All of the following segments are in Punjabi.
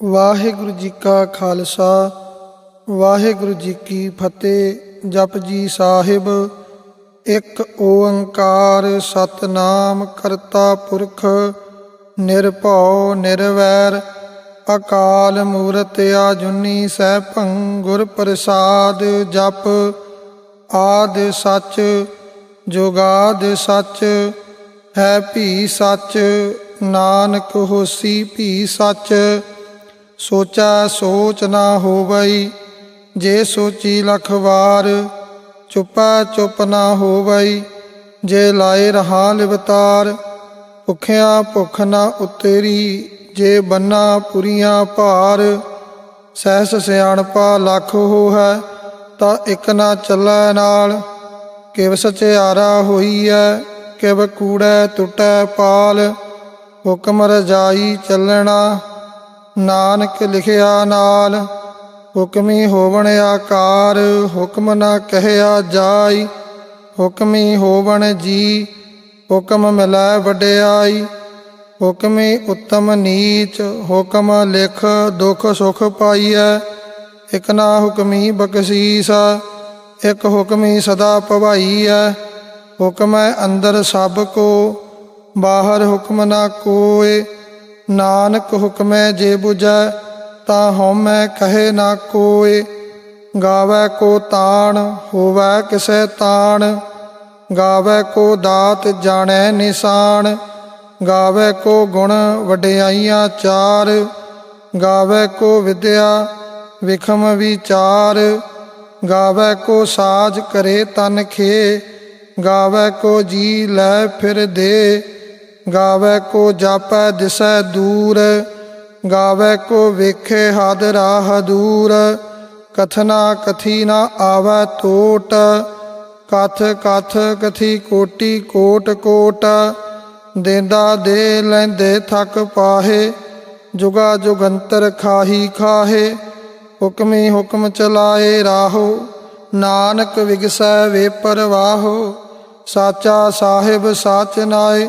ਵਾਹਿਗੁਰੂ ਜੀ ਕਾ ਖਾਲਸਾ, ਵਾਹਿਗੁਰੂ ਜੀ ਕੀ ਫਤਿਹ। ਜਪ ਜੀ ਸਾਹਿਬ, ਇੱਕ ਓੰਕਾਰ ਸਤਨਾਮ ਕਰਤਾ ਪੁਰਖ, ਨਿਰਭਉ, ਨਿਰਵੈਰ, ਅਕਾਲ ਮੂਰਤ ਆਜੁਨੀ ਸੈਭੰ ਗੁਰ ਪ੍ਰਸਾਦ ਜਪ। ਆਦ ਸੱਚ, ਜੁਗਾਦ ਸੱਚ, ਹੈ ਭੀ ਸੱਚ, ਨਾਨਕ ਹੋਸੀ ਭੀ ਸੱਚ। ਸੋਚੈ ਸੋਚ ਨਾ ਹੋਵਈ, ਜੇ ਸੋਚੀ ਲਖ ਵਾਰ, ਚੁੱਪੈ ਚੁੱਪ ਨਾ ਹੋਵਈ, ਜੇ ਲਾਏ ਰਹਾ ਲਿਵਤਾਰ, ਭੁਖਿਆ ਭੁਖ ਨਾ ਉਤੇਰੀ, ਜੇ ਬੰਨਾ ਪੁਰੀਆਂ ਭਾਰ, ਸਹਿਸ ਸਿਆਣਪਾ ਲੱਖ ਹੋ ਹੈ ਤਾਂ ਇੱਕ ਨਾ ਚੱਲੈ ਨਾਲ, ਕਿਵ ਸਚਿਆਰਾ ਹੋਈ ਐ ਕਿਵ ਕੂੜੈ ਟੁੱਟੈ ਪਾਲ, ਹੁਕਮ ਰਜਾਈ ਚੱਲਣਾ ਨਾਨਕ ਲਿਖਿਆ ਨਾਲ, ਹੁਕਮੀ ਹੋਵਣ ਆਕਾਰ, ਹੁਕਮ ਨਾ ਕਹਿਆ ਜਾਈ, ਹੁਕਮੀ ਹੋਵਣ ਜੀ, ਹੁਕਮ ਮਿਲੈ ਵਡਿਆਈ, ਹੁਕਮੀ ਉੱਤਮ ਨੀਚ, ਹੁਕਮ ਲਿਖ ਦੁਖ ਸੁਖ ਪਾਈਐ, ਇਕ ਨਾ ਹੁਕਮੀ ਬਖਸ਼ੀਸ, ਇਕ ਹੁਕਮੀ ਸਦਾ ਭਵਾਈਐ, ਹੁਕਮ ਹੈ ਅੰਦਰ ਸਭ ਕੋ, ਬਾਹਰ ਹੁਕਮ ਨਾ ਕੋਏ ਨਾਨਕ ਹੁਕਮੈ ਜੇ 부ਜੈ ਤਾਂ ਹਉਮੈ ਕਹੇ ਨਾ ਕੋਏ ਗਾਵੇ ਕੋ ਤਾਣ, ਹੋਵੇ ਕਿਸੈ ਤਾਣ। ਗਾਵੇ ਕੋ ਦਾਤ ਜਾਣੈ ਨਿਸ਼ਾਨ ਗਾਵੇ ਕੋ ਗੁਣ ਵਡਿਆਈਆਂ ਚਾਰ। ਗਾਵੇ ਕੋ ਵਿਦਿਆ ਵਿਖਮ ਵਿਚਾਰ। ਗਾਵੇ ਕੋ ਸਾਜ ਕਰੇ ਤਨ ਖੇ। ਗਾਵੇ ਕੋ ਜੀ ਲੈ ਫਿਰ ਦੇ। ਗਾਵੇ ਕੋ ਜਾਪੈ ਦਿਸੈ ਦੂਰ, ਗਾਵੇ ਕੋ ਵੇਖੇ ਹਦ ਰਾਹ ਦੂਰ, ਕਥਨਾ ਕਥੀ ਨਾ ਆਵੈ ਟੋਟ ਕਥ ਕਥ ਕਥੀ ਕੋਟੀ ਕੋਟ ਕੋਟ, ਦੇਂਦਾ ਦੇ ਲੈਂਦੇ ਥਕ ਪਾਹੇ, ਜੁਗਾ ਜੁਗੰਤਰ ਖਾਹੀ ਖਾਹੇ, ਹੁਕਮੀ ਹੁਕਮ ਚਲਾਏ ਰਾਹੋ, ਨਾਨਕ ਵਿਗਸੈ ਵੇ ਪਰਵਾਹੋ, ਸਾਚਾ ਸਾਹਿਬ ਸਾਚ ਨਾਏ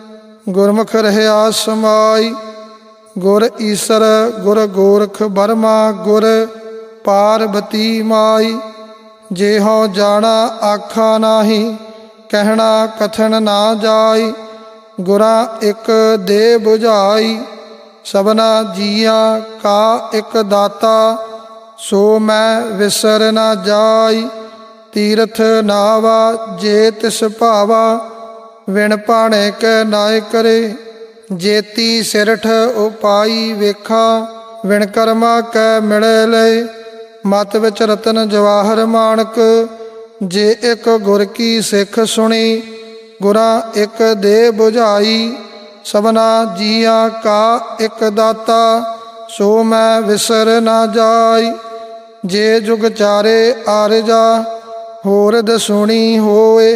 ਗੁਰਮੁਖ ਰਹਿਆ ਸਮਾਈ, ਗੁਰ ਈਸਰ, ਗੁਰ ਗੋਰਖ ਬਰਮਾ ਗੁਰ ਪਾਰਬਤੀ ਮਾਈ। ਜੇ ਹਉ ਜਾਣਾ ਆਖਾ ਨਾਹੀ, ਕਹਿਣਾ ਕਥਨ ਨਾ ਜਾਈ। ਗੁਰਾਂ ਇੱਕ ਦੇ 부ਝਾਈ ਸਭਨਾ ਜੀਆਂ ਕਾ ਇੱਕ ਦਾਤਾ। ਸੋ ਮੈਂ ਵਿਸਰ ਨਾ ਜਾਈ, ਤੀਰਥ ਨਾਵਾ ਜੇ ਤਿਸ ਭਾਵਾ। ਵਿਣ ਪਾਣੇ ਕੈ ਨਾਇ ਕਰੇ, ਜੇਤੀ ਸਿਰਠ ਉਪਾਈ ਵੇਖਾ, ਵਿਣ ਕਰਮਾ ਕੈ ਮਿਲੇ ਲੈ ਮਤ ਵਿੱਚ ਰਤਨ ਜਵਾਹਰ ਮਾਨਕ ਜੇ ਇੱਕ ਗੁਰ ਕੀ ਸਿੱਖ ਸੁਣੀ, ਗੁਰਾਂ ਇੱਕ ਦੇ 부ਝਾਈ ਸਭਨਾ ਜੀਆਂ ਕਾ ਇੱਕ ਦਾਤਾ, ਸੋ ਮੈਂ ਵਿਸਰ ਨਾ ਜਾਈ। ਜੇ ਜੁਗ ਚਾਰੇ ਆਰਜਾ, ਹੋਰ ਦਸੂਣੀ ਹੋਏ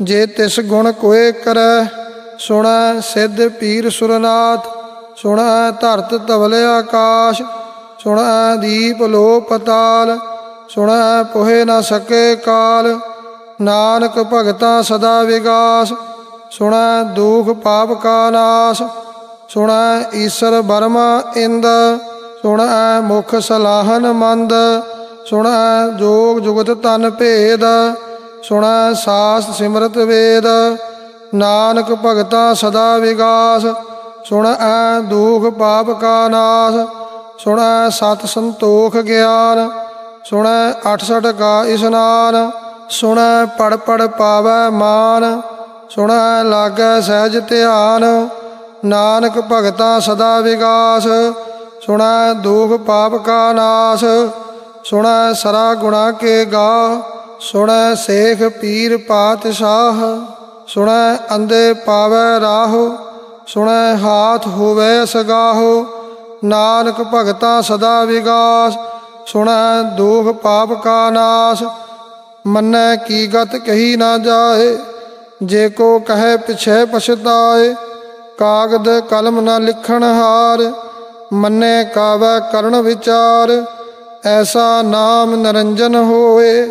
ਜੇ ਤਿਸ ਗੁਣ ਕੋਏ ਕਰੈ, ਸੁਣੈ ਸਿੱਧ ਪੀਰ ਸੁਰਨਾਥ, ਸੁਣੈ ਧਰਤ ਧਵਲ ਆਕਾਸ਼, ਸੁਣੈ ਦੀਪ ਲੋ ਪਤਾਲ ਸੁਣੈ ਪੋਹਿ ਨ ਸਕੇ ਕਾਲ, ਨਾਨਕ ਭਗਤਾ ਸਦਾ ਵਿਗਾਸ, ਸੁਣੈ ਦੁਖ ਪਾਪ ਕਾ ਨਾਸ, ਸੁਣੈ ਈਸ਼ਰ ਬਰਮਾ ਇੰਦ, ਸੁਣੈ ਮੁਖ ਸਲਾਹਨ ਮੰਦ, ਸੁਣੈ ਜੋਗ ਜੁਗਤ ਤਨ ਭੇਦ ਸੁਣੈ ਸਾਸ ਸਿਮਰਤ ਵੇਦ, ਨਾਨਕ ਭਗਤਾ ਸਦਾ ਵਿਗਾਸ, ਸੁਣੈ ਦੁਖ ਪਾਪ ਕਾ ਨਾਸ, ਸੁਣੈ ਸਤ ਸੰਤੋਖ ਗਿਆਨ, ਸੁਣੈ 68 ਕਾ ਇਸਨਾਨ, ਸੁਣੈ ਪੜ ਪੜ ਪਾਵੈ ਮਾਨ, ਸੁਣੈ ਲਾਗੈ ਸਹਿਜ ਧਿਆਨ, ਨਾਨਕ ਭਗਤਾ ਸਦਾ ਵਿਗਾਸ, ਸੁਣੈ ਦੁਖ ਪਾਪ ਕਾ ਨਾਸ, ਸੁਣੈ ਸਰਾ ਗੁਣਾ ਕੇ ਗਾ ਸੁਣੈ ਸੇਖ ਪੀਰ ਪਾਤਸ਼ਾਹ, ਸੁਣੈ ਅੰਦੇ ਪਾਵੈ ਰਾਹੋ, ਸੁਣੈ ਹਾਥ ਹੋਵੇ ਸਗਾਹੋ ਨਾਨਕ ਭਗਤਾ ਸਦਾ ਵਿਗਾਸ, ਸੁਣੈ ਦੁਖ ਪਾਪ ਕਾ ਨਾਸ, ਮੰਨੈ ਕੀ ਗਤ ਕਹੀ ਨਾ ਜਾਏ, ਜੇ ਕੋ ਕਹੈ ਪਿਛੈ ਪਛਤਾਏ, ਕਾਗਦ ਕਲਮ ਨਾ ਲਿਖਣ ਹਾਰ, ਮੰਨੇ ਕਾਵੈ ਕਰਨ ਵਿਚਾਰ, ਐਸਾ ਨਾਮ ਨਰੰਜਨ ਹੋਏ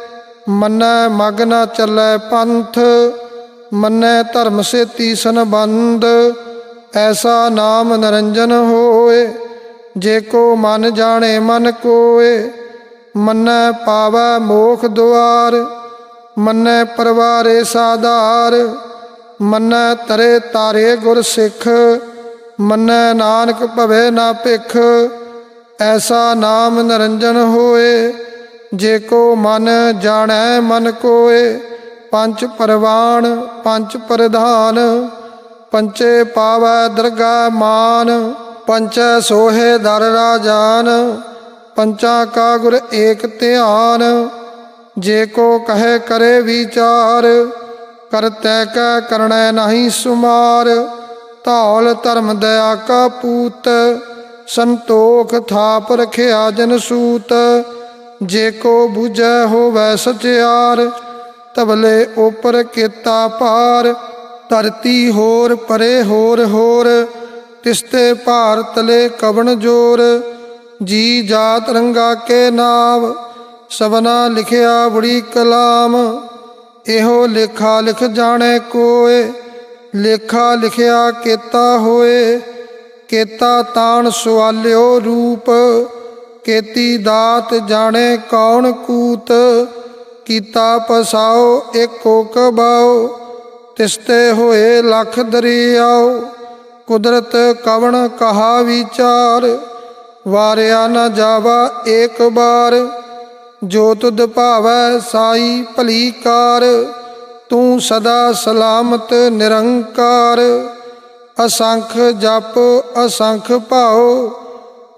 ਮੰਨੈ ਮਗ ਨਾ ਚੱਲੈ ਪੰਥ, ਮੰਨੈ ਧਰਮ ਸੇਤੀ ਸੰਬੰਧ, ਐਸਾ ਨਾਮ ਨਰੰਜਨ ਹੋਏ, ਜੇ ਕੋ ਮਨ ਜਾਣੇ ਮਨ ਕੋਏ, ਮੰਨੈ ਪਾਵੈ ਮੋਖ ਦੁਆਰ, ਮੰਨੈ ਪਰਵਾਰੇ ਸਾਧਾਰ, ਮੰਨੈ ਤਰੇ ਤਾਰੇ ਗੁਰ ਸਿੱਖ, ਮੰਨੈ ਨਾਨਕ ਭਵੇ ਨਾ ਭਿਖ, ਐਸਾ ਨਾਮ ਨਰੰਜਨ ਹੋਏ ਜੇ ਕੋ ਮਨ ਜਾਣੈ ਮਨ ਕੋਏ, ਪੰਜ ਪਰਵਾਨ ਪੰਜ ਪ੍ਰਧਾਨ। ਪੰਚੇ ਪਾਵੈ ਦਰਗਾ ਮਾਨ, ਪੰਚੈ ਸੋਹੇ ਦਰ ਰਾਜਾਨ ਪੰਚਾ ਕਾ ਗੁਰ ਏਕ ਧਿਆਨ, ਜੇ ਕੋ ਕਹੇ ਕਰੇ ਵਿਚਾਰ, ਕਰਤੈ ਕੈ ਕਰਣੈ ਨਹੀਂ ਸੁਮਾਰ। ਧੌਲ ਧਰਮ ਦਇਆ ਕਾ ਪੂਤ, ਸੰਤੋਖ ਥਾਪ ਰਖਿਆ ਜਨ ਸੂਤ। ਜੇ ਕੋ 부ਜੈ ਹੋਵੈ ਸਚਿਆਰ ਤਬਲੇ ਉਪਰ ਕੀਤਾ ਪਾਰ ਧਰਤੀ ਹੋਰ ਪਰੇ ਹੋਰ ਹੋਰ, ਤਿਸਤੇ ਭਾਰ ਤਲੇ ਕਵਣ ਜੋਰ, ਜੀ ਜਾਤ ਰੰਗਾ ਕੇ ਨਾਮ ਸਬਨਾ ਲਿਖਿਆ ਬੜੀ ਕਲਾਮ, ਇਹੋ ਲੇਖਾ ਲਿਖ ਜਾਣੈ ਕੋਏ, ਲੇਖਾ ਲਿਖਿਆ ਕੀਤਾ ਹੋਏ, ਕੇਤਾ ਤਾਣ ਸੁਆਲਿਓ ਰੂਪ ਕੇਤੀ ਦਾਤ ਜਾਣੇ ਕੌਣ ਕੂਤ, ਕੀਤਾ ਪਸਾਓ ਏਕੋ ਕਬਾਓ, ਤਿਸਤੇ ਹੋਏ ਲਖ ਦਰਿਆਓ, ਕੁਦਰਤ ਕਵਣ ਕਹਾ ਵਿਚਾਰ, ਵਾਰਿਆ ਨਾ ਜਾਵਾ ਏਕ ਬਾਰ, ਜੋ ਤੁਧ ਭਾਵੈ ਸਾਈ ਭਲੀ ਕਾਰ, ਤੂੰ ਸਦਾ ਸਲਾਮਤ ਨਿਰੰਕਾਰ, ਅਸੰਖ ਜਪ ਅਸੰਖ ਭਾਓ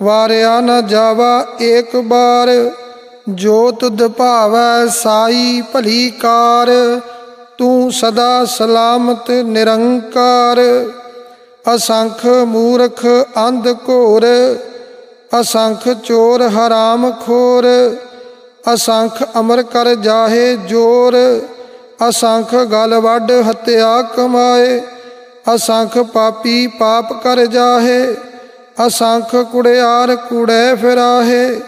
ਵਾਰਿਆ ਨ ਜਾਵਾ ਏਕ ਬਾਰ ਜੋ ਤੁਧ ਭਾਵੈ ਸਾਈ ਭਲੀ ਕਾਰ, ਤੂੰ ਸਦਾ ਸਲਾਮਤ ਨਿਰੰਕਾਰ। ਅਸੰਖ ਮੂਰਖ ਅੰਧ ਘੋਰ, ਅਸੰਖ ਚੋਰ ਹਰਾਮ ਖੋਰ, ਅਸੰਖ ਅਮਰ ਕਰ ਜਾਹੇ ਜੋਰ, ਅਸੰਖ ਗਲ ਵੱਡ ਹਤਿਆ ਕਮਾਏ, ਅਸੰਖ ਪਾਪੀ ਪਾਪ ਕਰ ਜਾਹੇ। ਅਸੰਖ ਕੁੜਿਆਰ ਕੁੜੈ ਫਿਰਾਹੇ,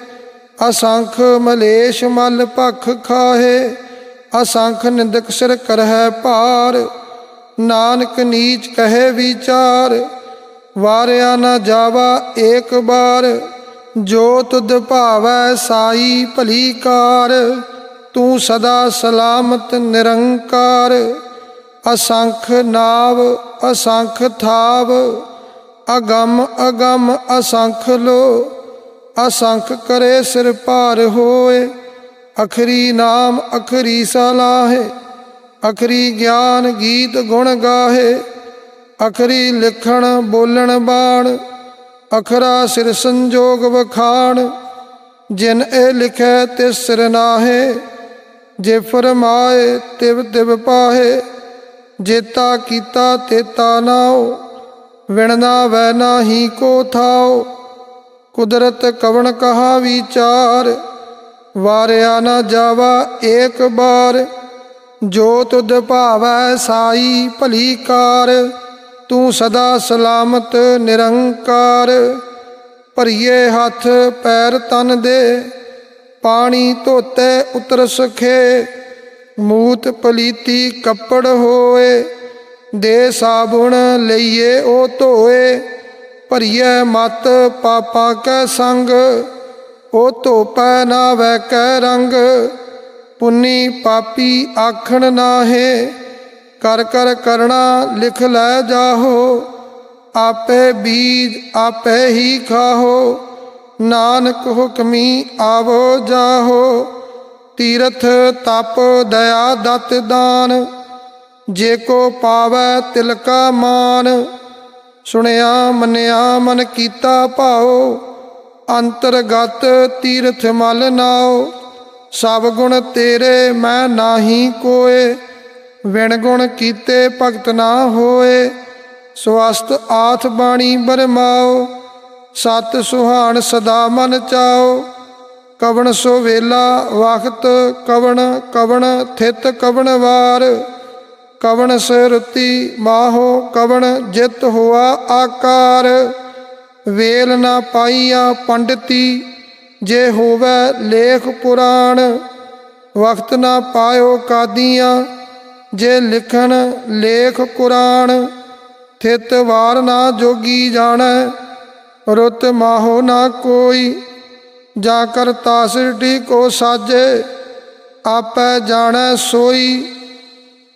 ਅਸੰਖ ਮਲੇਸ਼ ਮਲ ਭਖ ਖਾਹੇ, ਅਸੰਖ ਨਿੰਦਕ ਸਿਰ ਕਰਹਿ ਭਾਰ, ਨਾਨਕ ਨੀਚ ਕਹੇ ਵਿਚਾਰ, ਵਾਰਿਆ ਨਾ ਜਾਵਾ ਏਕ ਬਾਰ, ਜੋ ਤੁਧ ਭਾਵੈ ਸਾਈ ਭਲੀ ਕਾਰ, ਤੂੰ ਸਦਾ ਸਲਾਮਤ ਨਿਰੰਕਾਰ, ਅਸੰਖ ਨਾਵ, ਅਸੰਖ ਥਾਵ ਅਗੰਮ ਅਗੰਮ ਅਸੰਖ ਲੋ, ਅਸੰਖ ਕਰੇ ਸਿਰ ਭਾਰ ਹੋਏ। ਅਖਰੀ ਨਾਮ ਅਖਰੀ ਸਲਾਹੇ ਅਖਰੀ ਗਿਆਨ ਗੀਤ ਗੁਣ ਗਾਹੇ। ਅਖਰੀ ਲਿਖਣ ਬੋਲਣ ਬਾਣ, ਅਖਰਾ ਸਿਰ ਸੰਜੋਗ ਵਖਾਣ। ਜਿਨ ਇਹ ਲਿਖੈ ਤਿਸ ਸਿਰ ਨਾਹੇ, ਜੇ ਫਰਮਾਏ ਤਿਵ ਤਿਵ ਪਾਹੇ। ਜੇਤਾ ਕੀਤਾ ਤੇਤਾ ਨਾਉ ਵਿਣਨਾ ਵੈ ਨਾਹੀ ਕੋ ਥਾਉ, ਕੁਦਰਤ ਕਵਣ ਕਹਾ ਵਿਚਾਰ? ਵਾਰਿਆ ਨਾ ਜਾਵਾ ਏਕ ਬਾਰ ਜੋ ਤੁਧ ਭਾਵੈ ਸਾਈ ਭਲੀ ਕਾਰ। ਤੂੰ ਸਦਾ ਸਲਾਮਤ ਨਿਰੰਕਾਰ, ਭਰੀਏ ਹੱਥ ਪੈਰ ਤਨ ਦੇ, ਪਾਣੀ ਧੋਤੇ ਉਤਰ ਸਖੇ ਮੂਤ ਪਲੀਤੀ ਕੱਪੜ ਹੋਏ। ਦੇ ਸਾਬੁਣ ਲਈਏ, ਉਹ ਧੋਏ ਭਰੀਏ ਮਤ ਪਾਪਾ ਕੈ ਸੰਗ, ਉਹ ਧੋਪੈ ਨਾ ਵੈ ਕੈ ਰੰਗ। ਪੁੰਨੀ ਪਾਪੀ ਆਖਣ ਨਾਹੇ, ਕਰ ਕਰ ਕਰਣਾ ਲਿਖ ਲੈ ਜਾਹੋ, ਆਪੇ ਬੀਜ ਆਪੇ ਹੀ ਖਾਹੋ, ਨਾਨਕ ਹੁਕਮੀ ਆਵੋ ਜਾਹੋ। ਤੀਰਥ ਤਪ ਦਇਆ ਦਤ ਦਾਨ ਜੇ ਕੋ ਪਾਵੈ ਤਿਲਕਾ ਮਾਨ, ਸੁਣਿਆ ਮੰਨਿਆ ਮਨ ਕੀਤਾ ਭਾਉ, ਅੰਤਰਗਤ ਤੀਰਥ ਮਲ ਨਾਉ, ਸਭ ਗੁਣ ਤੇਰੇ ਮੈਂ ਨਾਹੀ ਕੋਏ, ਵਿਣ ਗੁਣ ਕੀਤੇ ਭਗਤ ਨਾ ਹੋਏ ਸਵਸਤ ਆਥ ਬਾਣੀ ਬਰਮਾਓ ਸਤ ਸੁਹਾਣ ਸਦਾ ਮਨ ਚਾਓ ਕਵਣ ਸੋ ਵੇਲਾ ਵਖਤ ਕਵਣ ਕਵਣ ਥਿਤ ਕਵਣ ਵਾਰ ਕਵਣ ਸਰਤੀ ਮਾਹੋ ਕਵਣ ਜਿਤ ਹੋਆ ਆਕਾਰ। ਵੇਲ ਨਾ ਪਾਈਆ ਪੰਡਤੀ, ਜੇ ਹੋਵੇ ਲੇਖ ਪੁਰਾਣ। ਵਕਤ ਨਾ ਪਾਇਓ ਕਾਦੀਆਂ, ਜੇ ਲਿਖਣ ਲੇਖ ਕੁਰਾਨ ਥਿਤ ਵਾਰ ਨਾ ਜੋਗੀ ਜਾਣੈ, ਰੁੱਤ ਮਾਹੋ ਨਾ ਕੋਈ। ਜਾ ਕਰ ਤਾਸਟੀ ਕੋ ਸਾਜੇ, ਆਪੈ ਜਾਣੈ ਸੋਈ।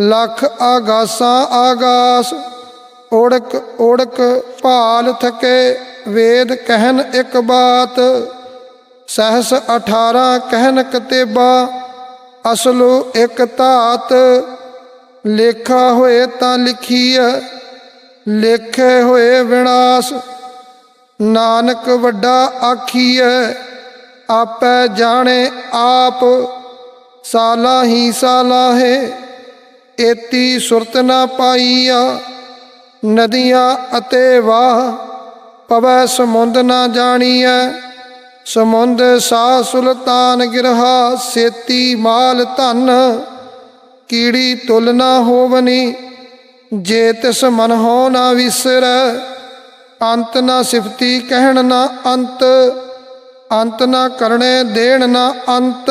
ਲੱਖ ਆਗਾਸਾਂ ਆਗਾਸ ਓੜਕ ਓੜਕ ਭਾਲ ਥਕੇ, ਵੇਦ ਕਹਿਨ ਇੱਕ ਬਾਤ, ਸਹਸ 18 ਕਹਿਨ ਕਤੇਬਾ, ਅਸਲੋ ਇੱਕ ਧਾਤ, ਲੇਖਾ ਹੋਏ ਤਾਂ ਲਿਖੀਐ, ਲੇਖੇ ਹੋਏ ਵਿਨਾਸ਼, ਨਾਨਕ ਵੱਡਾ ਆਖੀਐ, ਆਪੈ ਜਾਣੇ ਆਪ ਸਾਲਾ ਹੀ ਸਾਲਾਹੇ। ਏਤੀ ਸੁਰਤ ਨਾ ਪਾਈਆ, ਨਦੀਆਂ ਅਤੇ ਵਾਹ, ਪਵੈ ਸਮੁੰਦ ਨਾ ਜਾਣੀਐ। ਸਮੁੰਦ ਸਾ ਸੁਲਤਾਨ ਗਿਰਹਾ, ਸੇਤੀ ਮਾਲ ਧਨ, ਕੀੜੀ ਤੁਲ ਨਾ ਹੋਵਨੀ। ਜੇ ਤਿਸ ਮਨ ਹੋ ਨਾ ਵਿਸਰੈ, ਅੰਤ ਨਾ ਸਿਫਤੀ ਕਹਿਣ ਨਾ ਅੰਤ। ਅੰਤ ਨਾ ਕਰਨੇ ਦੇਣ ਨਾ ਅੰਤ।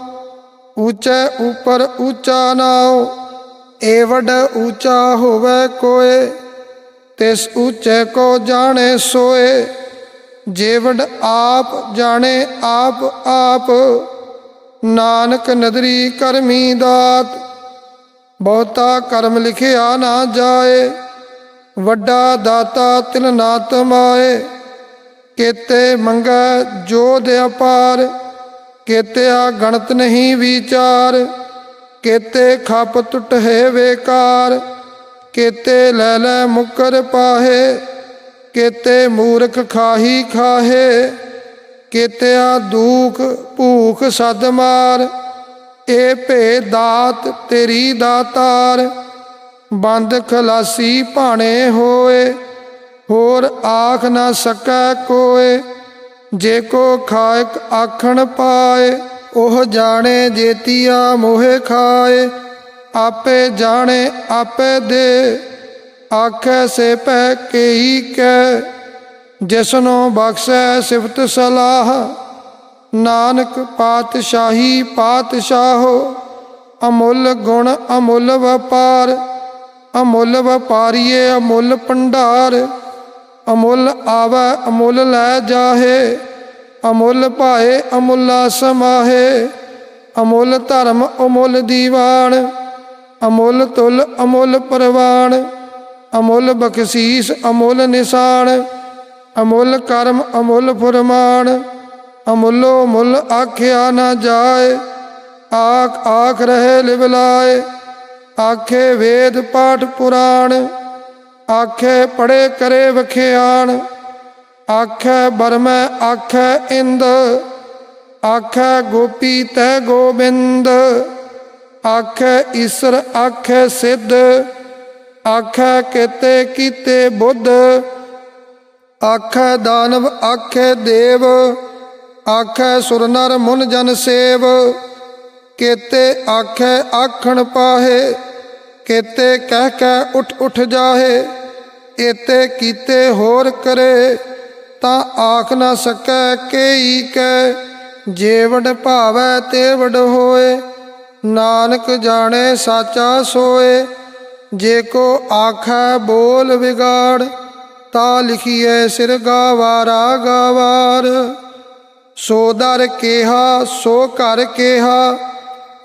ਉੱਚੇ ਉਪਰ ਉੱਚਾ ਨਾਓ ਏਵਡ ਵੱਡ ਉੱਚਾ ਹੋਵੇ ਕੋਏ, ਤਿਸ ਉੱਚੇ ਕੋ ਜਾਣੇ ਸੋਏ, ਜੇ ਆਪ ਜਾਣੇ ਆਪ ਆਪ, ਨਾਨਕ ਨਦਰੀ ਕਰਮੀ ਦਾਤ, ਬਹੁਤਾ ਕਰਮ ਲਿਖਿਆ ਨਾ ਜਾਏ, ਵੱਡਾ ਦਾਤਾ ਤਿਲ ਨਾ ਕੇਤੇ ਮੰਗੈ ਜੋ ਦੇ ਅਪਾਰ ਕੇਤਿਆ ਗਣਤ ਨਹੀਂ ਵਿਚਾਰ, ਕੇਤੇ ਖਪ ਟੁੱਟ ਹੈ ਵੇਕਾਰ, ਕੇਤੇ ਲੈ ਲੈ ਮੁਕਰ ਪਾਹੇ, ਕੇਤੇ ਮੂਰਖ ਖਾਹੀ ਖਾਹੇ, ਕੇਤਿਆ ਦੂਖ ਭੂਖ ਸਦ ਮਾਰ ਇਹ ਭੇ ਦਾਤ ਤੇਰੀ ਦਾਤਾਰ, ਬੰਦ ਖਲਾਸੀ ਭਾਣੇ ਹੋਏ, ਹੋਰ ਆਖ ਨਾ ਸਕੈ ਕੋਏ। ਜੇ ਕੋ ਖਾਇਕ ਆਖਣ ਪਾਏ, ਉਹ ਜਾਣੇ ਜੇਤੀਆ ਮੋਹਿ ਖਾਏ। ਆਪੇ ਜਾਣੇ, ਆਪੇ ਦੇ, ਆਖੈ ਸੇ ਪੈ ਕੇਈ ਕੈ। ਜਿਸਨੋ ਬਖਸ਼ੈ ਸਿਫਤ ਸਲਾਹ, ਨਾਨਕ ਪਾਤਸ਼ਾਹੀ ਪਾਤਸ਼ਾਹੋ, ਅਮੁੱਲ ਗੁਣ ਅਮੁੱਲ ਵਪਾਰ, ਅਮੁੱਲ ਵਪਾਰੀਏ ਅਮੁੱਲ ਭੰਡਾਰ। ਅਮੁੱਲ ਆਵੈ, ਅਮੁੱਲ ਲੈ ਜਾਹੇ। ਅਮੁੱਲ ਭਾਏ, ਅਮੁੱਲਾ ਸਮਾਹੇ। ਅਮੁੱਲ ਧਰਮ, ਅਮੁੱਲ ਦੀਵਾਨ। ਅਮੁੱਲ ਤੁਲ, ਅਮੁੱਲ ਪਰਵਾਨ। ਅਮੁੱਲ ਬਖਸ਼ੀਸ, ਅਮੁੱਲ ਨਿਸ਼ਾਨ। ਅਮੁੱਲ ਕਰਮ, ਅਮੁੱਲ ਫਰਮਾਨ। ਅਮੁੱਲੋ ਮੁੱਲ ਆਖਿਆ ਨਾ ਜਾਏ। ਆਖ ਆਖ ਰਹੇ ਲਿਵਲਾਏ। ਆਖੇ ਵੇਦ ਪਾਠ ਪੁਰਾਣ। ਆਖੇ ਪੜੇ ਕਰੇ ਵਖਿਆਣ। ਆਖੇ ਬਰਮੈ ਆਖੇ ਇੰਦ। ਆਖੇ ਗੋਪੀ ਤੈ ਗੋਬਿੰਦ। ਆਖੇ ਈਸ਼ਰ ਆਖੇ ਸਿੱਧ। ਆਖੇ ਕੀਤੇ ਕੀਤੇ ਬੁੱਧ। ਆਖੇ ਦਾਨਵ ਆਖੇ ਦੇਵ। ਆਖੇ ਸੁਰ ਨਰ ਮੁਨ ਜਨ ਸੇਵ। ਕੇਤੇ ਆਖੇ ਆਖਣ ਪਾਹੇ। ਕੇਤੇ ਕਹਿ ਕਹਿ ਉਠ ਉਠ ਜਾਹੇ, ਏਤੇ ਕੀਤੇ ਹੋਰ ਕਰੇ, ਤਾਂ ਆਖ ਨਾ ਸਕੈ ਕੇਈ ਕੈ ਜੇਵੜ ਭਾਵੈ ਤੇ ਵਡ ਹੋਏ, ਨਾਨਕ ਜਾਣੇ ਸਾਚਾ ਸੋਏ, ਜੇ ਕੋ ਆਖੈ ਬੋਲ ਵਿਗਾੜ, ਤਾ ਲਿਖੀਐ ਸਿਰ ਗਾਵਾਰਾ ਗਾਵਾਰ ਸੋ ਦਰ ਕੇਹਾ, ਸੋ ਕਰ ਕੇਹਾ,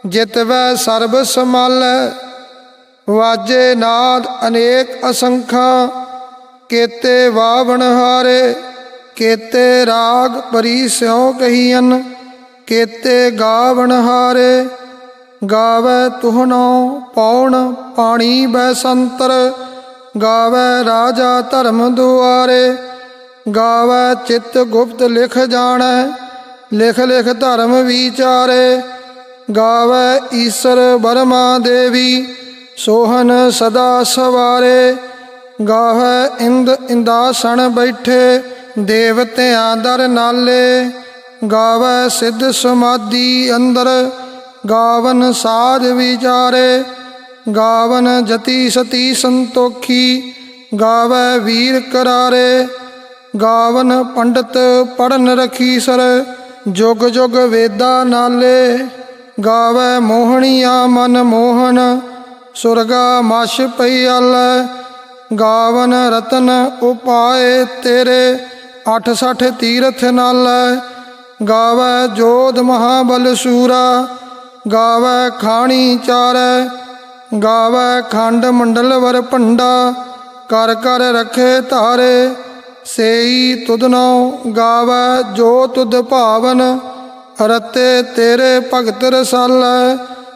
ਜਿਤਵੈ ਸਰਬ ਸਮਾਲੈ ਵਾਜੇ ਨਾਦ ਅਨੇਕ ਅਸੰਖਾਂ, ਕੇਤੇ ਵਾਵਣ ਹਾਰੇ, ਕੇਤੇ ਰਾਗ ਪਰੀ ਸਿਉ ਕਹੀਨ ਕੇਤੇ ਗਾਵਣ ਹਾਰੇ, ਗਾਵੇ ਤੁਹਨੋ ਪੌਣ ਪਾਣੀ ਬੈ ਸੰਤਰ ਗਾਵੇ ਰਾਜਾ ਧਰਮ ਦੁਆਰੇ, ਗਾਵੇ ਚਿੱਤ ਗੁਪਤ ਲਿਖ ਜਾਣੈ, ਲਿਖ ਲਿਖ ਧਰਮ ਵਿਚਾਰੇ, ਗਾਵੇ ਈਸ਼ਰ ਬਰਮਾ ਦੇਵੀ ਸੋਹਨ ਸਦਾ ਸਵਾਰੇ ਗਾਵੇ ਇੰਦ ਇੰਦਾਸਣ ਬੈਠੇ, ਦੇਵਤਿਆਂ ਦਰ ਨਾਲੇ। ਗਾਵੇ ਸਿੱਧ ਸਮਾਧੀ ਅੰਦਰ, ਗਾਵਨ ਸਾਜ ਵਿਚਾਰੇ। ਗਾਵਨ ਜਤੀ ਸਤੀ ਸੰਤੋਖੀ, ਗਾਵੇ ਵੀਰ ਕਰਾਰੇ। ਗਾਵਨ ਪੰਡਤ ਪੜਨ ਰਖੀ ਸਰ, ਜੁਗ ਜੁਗ ਵੇਦਾ ਨਾਲੇ। ਗਾਵੇ ਮੋਹਣੀਆਂ ਮਨ ਮੋਹਨ ਸੁਰਗਾ ਮਛ ਪਈ ਅਲ, ਗਾਵਨ ਰਤਨ ਉਪਾਏ ਤੇਰੇ 86 ਤੀਰਥ ਨਾਲ। ਗਾਵੇ ਜੋਧ ਮਹਾਬਲ ਸੂਰਾ, ਗਾਵੇ ਖਾਣੀ ਚਾਰੈ। ਗਾਵੇ ਖੰਡ ਮੰਡਲ ਵਰ ਭੰਡਾ, ਕਰ ਕਰ ਰਖੇ ਧਾਰੇ। ਸੇਈ ਤੁਧਨੋ ਗਾਵੇ ਜੋ ਤੁਧ ਭਾਵਨ, ਰਤੇ ਤੇਰੇ ਭਗਤ ਰਸਾਲੈ।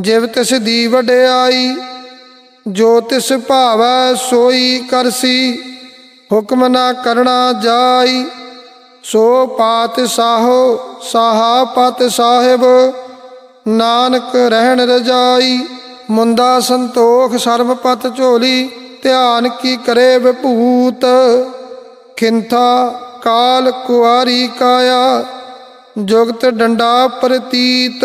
ਜਿਵ ਤਿਸ ਦੀ ਵਡਿਆਈ, ਜੋ ਤਿਸ ਭਾਵੈ ਸੋਈ ਕਰਸੀ, ਹੁਕਮ ਨਾ ਕਰਨਾ ਜਾਈ। ਸੋ ਪਾਤ ਸਾਹੋ, ਸਾਹਾ ਪਤ ਸਾਹਿਬ, ਨਾਨਕ ਰਹਿਣ ਰਜਾਈ। ਮੁੰਦਾ ਸੰਤੋਖ ਸਰਬ ਪਤ ਝੋਲੀ, ਧਿਆਨ ਕੀ ਕਰੇ ਵਿਭੂਤ। ਖਿੰਥਾ ਕਾਲ ਕੁਆਰੀ ਕਾਇਆ, ਜੁਗਤ ਡੰਡਾ ਪ੍ਰਤੀਤ।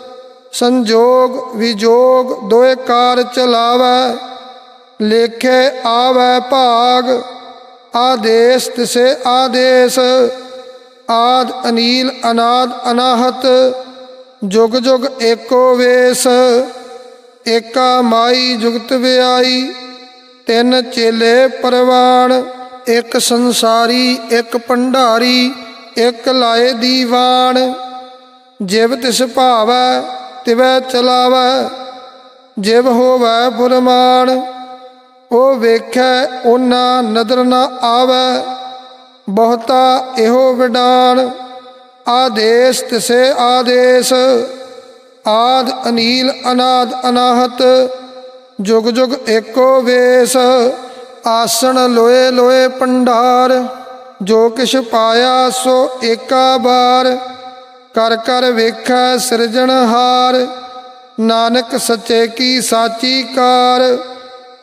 ਸੰਜੋਗ ਵਿਜੋਗ ਦੋਏ ਕਾਰ ਚਲਾਵੈ, ਲੇਖੇ ਆਵੈ ਭਾਗ, ਆਦੇਸ ਤਿਸੇ ਆਦੇਸ, ਆਦ ਅਨੀਲ ਅਨਾਦ ਅਨਾਹਤ, ਜੁਗ ਜੁਗ ਏਕੋ ਵੇਸ, ਏਕਾ ਮਾਈ ਜੁਗਤ ਵਿਆਈ, ਤਿੰਨ ਚੇਲੇ ਪਰਵਾਣ, ਇੱਕ ਸੰਸਾਰੀ, ਇੱਕ ਭੰਡਾਰੀ, ਇੱਕ ਲਾਏ ਦੀਵਾਨ, ਜਿਵ ਤਿਸ ਭਾਵੈ ਤਿਵੈ ਚਲਾਵੈ, ਜਿਵ ਹੋਵੈ ਫੁਰਮਾਨ ਉਹ ਵੇਖੈ ਉਹਨਾਂ ਨਦਰ ਨਾ ਆਵੈ, ਬਹੁਤਾ ਇਹੋ ਵਿਡਾਨ ਆਦੇਸ ਤਿਸੇ ਆਦੇਸ, ਆਦ ਅਨੀਲ ਅਨਾਦ ਅਨਾਹਤ, ਜੁਗ ਜੁਗ ਏਕੋ ਵੇਸ। ਆਸਣ ਲੋਏ ਲੋਏ ਪੰਡਾਰ, ਜੋ ਕਿਛ ਪਾਇਆ ਸੋ ਏਕਾ ਬਾਰ। ਕਰ ਕਰ ਵੇਖੈ ਸਿਰਜਣਹਾਰ ਨਾਨਕ ਸੱਚੇ ਕੀ ਸਾਚੀ ਕਾਰ,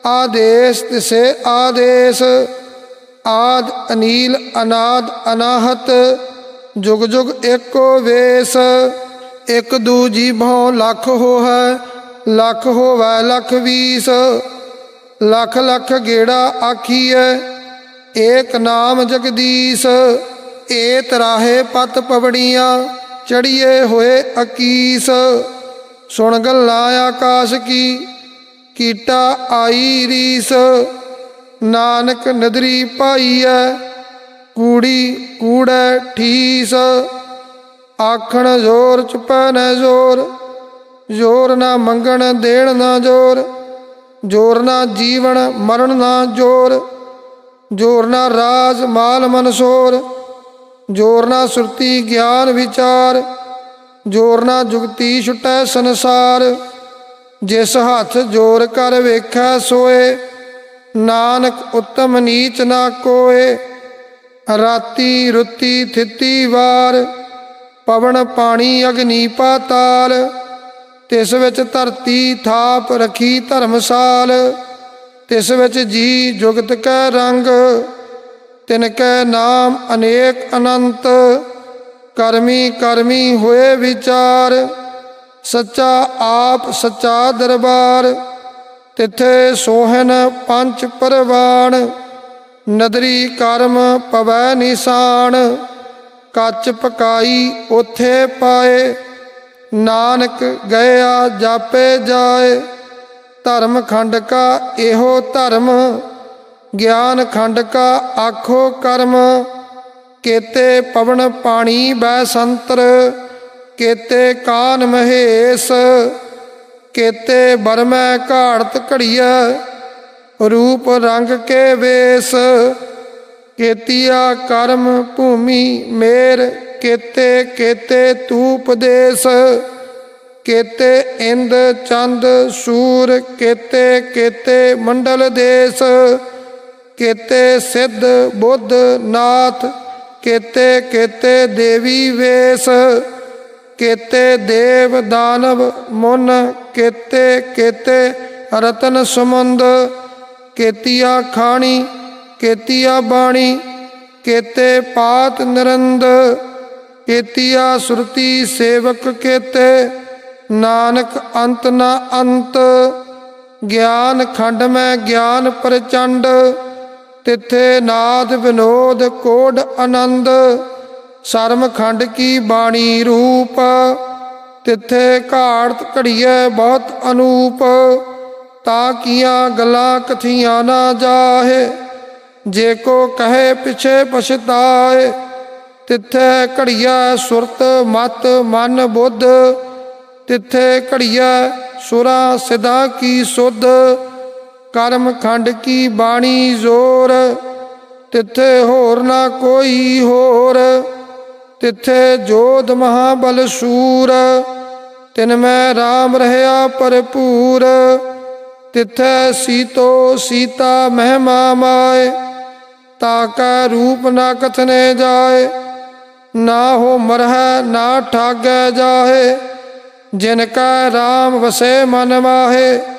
ਆਦੇਸ ਤਿਸੇ ਆਦੇਸ, ਆਦ ਅਨੀਲ ਅਨਾਦ ਅਨਾਹਤ, ਜੁਗ ਜੁਗ ਏਕੋ ਵੇਸ, ਇਕ ਦੂਜੀ ਭਉ ਲੱਖ ਹੋਹੈ, ਲੱਖ ਹੋਵੈ ਲੱਖ ਵੀਸ, ਲੱਖ ਲੱਖ ਗੇੜਾ ਆਖੀਐ, ਏਕ ਨਾਮ ਜਗਦੀਸ਼, ਏਤ ਰਾਹੇ ਪਤ ਪਵੜੀਆਂ ਚੜੀਏ ਹੋਏ ਅਕੀਸ, ਸੁਣ ਗੱਲਾਂ ਆਕਾਸ਼ ਕੀ, ਕੀਟਾ ਆਈ ਰੀਸ। ਨਾਨਕ ਨਦਰੀ ਪਾਈਐ ਕੂੜੀ ਕੂੜੈ ਠੀਸ। ਆਖਣ ਜ਼ੋਰ ਚੁਪੈ ਨਾ ਜ਼ੋਰ ਜ਼ੋਰ ਨਾ ਮੰਗਣ ਦੇਣ ਨਾ ਜ਼ੋਰ ਜ਼ੋਰ ਨਾ ਜੀਵਨ ਮਰਨ ਨਾ ਜ਼ੋਰ ਜ਼ੋਰ ਨਾ ਰਾਜ ਮਾਲ ਮਨਸੋਰ ਜ਼ੋਰਨਾ ਸੁਰਤੀ ਗਿਆਨ ਵਿਚਾਰ, ਜ਼ੋਰ ਨਾ ਜੁਗਤੀ ਛੁਟੈ ਸੰਸਾਰ। ਜਿਸ ਹੱਥ ਜੋਰ ਕਰ ਵੇਖੈ ਸੋਏ, ਨਾਨਕ ਉਤਮ ਨੀਚ ਨਾ ਕੋਏ। ਰਾਤੀ ਰੁੱਤੀ ਥਿੱਤੀ ਵਾਰ, ਪਵਨ ਪਾਣੀ ਅਗਨੀ ਪਾਤਾਲ। ਤਿਸ ਵਿੱਚ ਧਰਤੀ ਥਾਪ ਰਖੀ ਧਰਮਸਾਲ, ਤਿਸ ਵਿੱਚ ਜੀ ਜੁਗਤ ਕੈ ਰੰਗ। ਤਿਨ ਕੈ ਨਾਮ ਅਨੇਕ ਅਨੰਤ, ਕਰਮੀ ਕਰਮੀ ਹੋਏ ਵਿਚਾਰ, ਸੱਚਾ ਆਪ ਸੱਚਾ ਦਰਬਾਰ, ਤਿੱਥੇ ਸੋਹਨ ਪੰਜ ਪਰਵਾਨ ਨਦਰੀ ਕਰਮ ਪਵੈ ਨਿਸ਼ਾਨ, ਕੱਚ ਪਕਾਈ ਉਥੇ ਪਾਏ, ਨਾਨਕ ਗਿਆ ਜਾਪੇ ਜਾਏ, ਧਰਮ ਖੰਡ ਕਾ ਇਹੋ ਧਰਮ ਗਿਆਨ ਖੰਡ ਕਾ ਆਖੋ ਕਰਮ, ਕੇਤੇ ਪਵਨ ਪਾਣੀ ਬੈ ਸੰਤਰ, ਕੇਤੇ ਕਾਨ ਮਹੇਸ਼, ਕੇਤੇ ਬਰਮੈ ਘਾੜਤ ਘੜੀਐ, ਰੂਪ ਰੰਗ ਕੇ ਵੇਸ, ਕੇਤੀਆ ਕਰਮ ਭੂਮੀ ਮੇਰ, ਕੇਤੇ ਕੇਤੇ ਤੂਪ ਦੇਸ, ਕੇਤੇ ਇੰਦ ਚੰਦ ਸੂਰ, ਕੇਤੇ ਕੇਤੇ ਮੰਡਲ ਦੇਸ ਕੇਤੇ ਸਿੱਧ ਬੁੱਧ ਨਾਥ, ਕੇਤੇ ਕੇਤੇ ਦੇਵੀ ਵੇਸ, ਕੇਤੇ ਦੇਵ ਦਾਨਵ ਮੁਨ, ਕੇਤੇ ਕੇਤੇ ਰਤਨ ਸਮੁੰਦ, ਕੇਤੀਆ ਖਾਣੀ, ਕੇਤੀਆ ਬਾਣੀ, ਕੇਤੇ ਪਾਤ ਨਿਰੰਦ, ਕੇਤੀਆ ਸੁਰਤੀ ਸੇਵਕ ਕੇਤੇ, ਨਾਨਕ ਅੰਤ ਨਾ ਅੰਤ, ਗਿਆਨ ਖੰਡ ਮੈਂ ਗਿਆਨ ਪ੍ਰਚੰਡ ਤਿੱਥੇ ਨਾਦ ਵਿਨੋਦ ਕੋਡ ਆਨੰਦ, ਸ਼ਰਮ ਖੰਡ ਕੀ ਬਾਣੀ ਰੂਪ, ਤਿੱਥੇ ਘਾੜਤ ਘੜੀਏ ਬਹੁਤ ਅਨੂਪ, ਤਾਂ ਕੀਆਂ ਗੱਲਾਂ ਕਥੀਆਂ ਨਾ ਜਾਹੇ, ਜੇ ਕੋ ਕਹੇ ਪਿਛੇ ਪਛਤਾਏ, ਤਿੱਥੇ ਘੜੀਐ ਸੁਰਤ ਮਤ ਮਨ ਬੁੱਧ, ਤਿੱਥੇ ਘੜੀਐ ਸੁਰਾ ਸਿਦਾ ਕੀ ਸੁਧ ਕਰਮ ਖੰਡ ਕੀ ਬਾਣੀ ਜ਼ੋਰ? ਤਿੱਥੇ ਹੋਰ ਨਾ ਕੋਈ ਹੋਰ। ਤਿੱਥੇ ਜੋਧ ਮਹਾਬਲ ਸੂਰ। ਤਿਨ ਮੈਂ RAM ਰਹਿਆ ਭਰਪੂਰ। ਤਿੱਥੈ ਸੀਤੋ ਸੀਤਾ ਮਹਿਮਾ ਮਾਏ। ਤਾ ਕਾ ਰੂਪ ਨਾ ਕਥਨੇ ਜਾਏ। ਨਾ ਹੋ ਮਰਹਿ, ਨਾ ਠਾਗੈ ਜਾਹੇ ਜਿਨ ਕਾ RAM ਵਸੇ ਮਨ ਮਾਹੇ।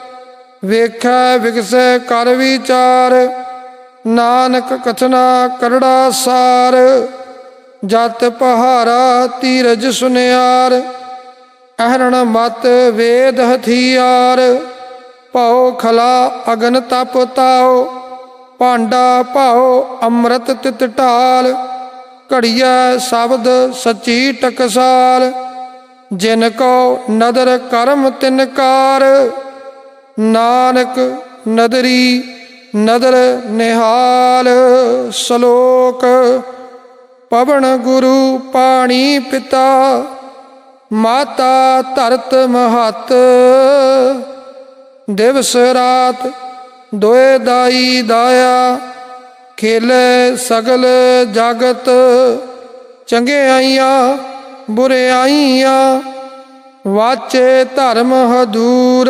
ਵੇਖੈ ਵਿਗਸੈ ਕਰ ਵਿਚਾਰ, ਨਾਨਕ ਕਥਨਾ ਕਰੜਾ ਸਾਰ। ਜਤ ਪਹਾਰਾ ਤੀਰਜ ਸੁਨਿਆਰ, ਅਹਰਣ ਮਤ ਵੇਦ ਹਥਿਆਰ। ਭਉ ਖਲਾ ਅਗਨ ਤਪ ਤਾਉ, ਭਾਂਡਾ ਭਾਉ ਅੰਮ੍ਰਿਤ ਤਿਤ ਢਾਲ। ਘੜੀਐ ਸ਼ਬਦ ਸੱਚੀ ਟਕਸਾਲ, ਜਿਨ ਕੋ ਨਦਰ ਕਰਮ ਤਿਨਕਾਰ ਨਾਨਕ ਨਦਰੀ ਨਦਰ ਨਿਹਾਲ ਸ਼ਲੋਕ, ਪਵਨ ਗੁਰੂ ਪਾਣੀ ਪਿਤਾ, ਮਾਤਾ ਧਰਤ ਮਹਤ। ਦਿਵਸ ਰਾਤ ਦੋਏ ਦਾਈ ਦਾਇਆ, ਖੇਲੇ ਸਗਲ ਜਗਤ। ਚੰਗਿਆਈਆਂ ਬੁਰਿਆਈਆਂ ਵਾਚੇ ਧਰਮ ਹਦੂਰ।